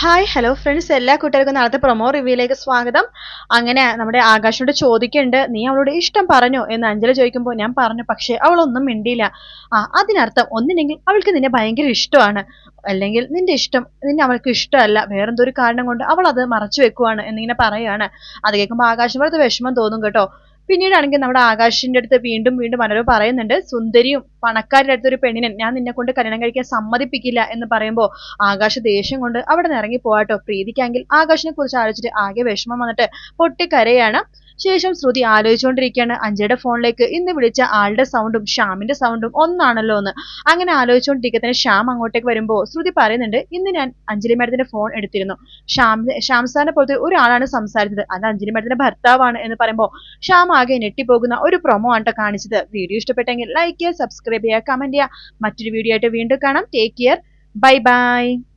Hi hello friends എല്ലാ കൂട്ടുകാർക്കും നാളത്തെ പ്രൊമോ റിവ്യൂയിലേക്ക് സ്വാഗതം. അങ്ങനെ നമ്മുടെ ആകാശിനോട് ചോദിക്കുന്നുണ്ട് നീ അവളോട് ഇഷ്ടം പറഞ്ഞു? എന്ന് അഞ്ജലി ചോദിക്കുമ്പോൾ ഞാൻ പറഞ്ഞു പക്ഷേ അവളൊന്നും മിണ്ടിയില്ല. ആ അതിനർത്ഥം ഒന്നില്ലെങ്കിൽ അവൾക്ക് നിന്നെ ഭയങ്കര ഇഷ്ടമാണ്. അല്ലെങ്കിൽ നിന്റെ ഇഷ്ടം നിന്നെ അവൾക്ക് ഇഷ്ടമല്ല. വേറെന്തൊരു കാരണം കൊണ്ട് അവൾ അത് മറച്ചു വെക്കുവാണ് എന്നിങ്ങനെ പറയുകയാണ് അത് കേൾക്കുമ്പോൾ ആകാശം വളരെ വിഷമം തോന്നും കേട്ടോ. പിന്നീടാണെങ്കിൽ നമ്മുടെ ആകാശിന്റെ അടുത്ത് വീണ്ടും വീണ്ടും മനോരമ പറയുന്നുണ്ട് സുന്ദരിയും പണക്കാരുടെ അടുത്തൊരു പെണ്ണിനെ ഞാൻ നിന്നെ കൊണ്ട് കല്യാണം കഴിക്കാൻ സമ്മതിപ്പിക്കില്ല എന്ന് പറയുമ്പോൾ ആകാശ ദേഷ്യം കൊണ്ട് അവിടെ നിന്ന് ഇറങ്ങി പോവാട്ടോ പ്രീതിക്കാങ്കിൽ ആകാശിനെ കുറിച്ച് ആലോചിച്ചിട്ട് ആകെ വിഷമം വന്നിട്ട് പൊട്ടിക്കരയാണ്. ശേഷം ശ്രുതി ആലോചിച്ചുകൊണ്ടിരിക്കുകയാണ് അഞ്ജയുടെ ഫോണിലേക്ക് ഇന്ന് വിളിച്ച ആളുടെ സൗണ്ടും ഷ്യാമിന്റെ സൗണ്ടും ഒന്നാണല്ലോ എന്ന്. അങ്ങനെ ആലോചിച്ചുകൊണ്ടിരിക്കുന്ന ശ്യാം അങ്ങോട്ടേക്ക് വരുമ്പോൾ ശ്രുതി പറയുന്നുണ്ട് ഇന്ന് ഞാൻ അഞ്ജലി മാഡത്തിന്റെ ഫോൺ എടുത്തിരുന്നു. ശ്യാം ഷ്യാം സാറിനെ പോലത്തെ ഒരാളാണ് സംസാരിച്ചത്. അത് അഞ്ജലി മാഡത്തിന്റെ ഭർത്താവാണ് എന്ന് പറയുമ്പോൾ ശ്യാം ആകെ ഞെട്ടിപ്പോകുന്ന ഒരു പ്രൊമോ ആണ് കാണിച്ചത്. വീഡിയോ ഇഷ്ടപ്പെട്ടെങ്കിൽ ലൈക്ക് ചെയ്യുക സബ്സ്ക്രൈബ് ചെയ്യുക കമന്റ് ചെയ്യുക. മറ്റൊരു വീഡിയോ ആയിട്ട് വീണ്ടും കാണാം. Take care bye bye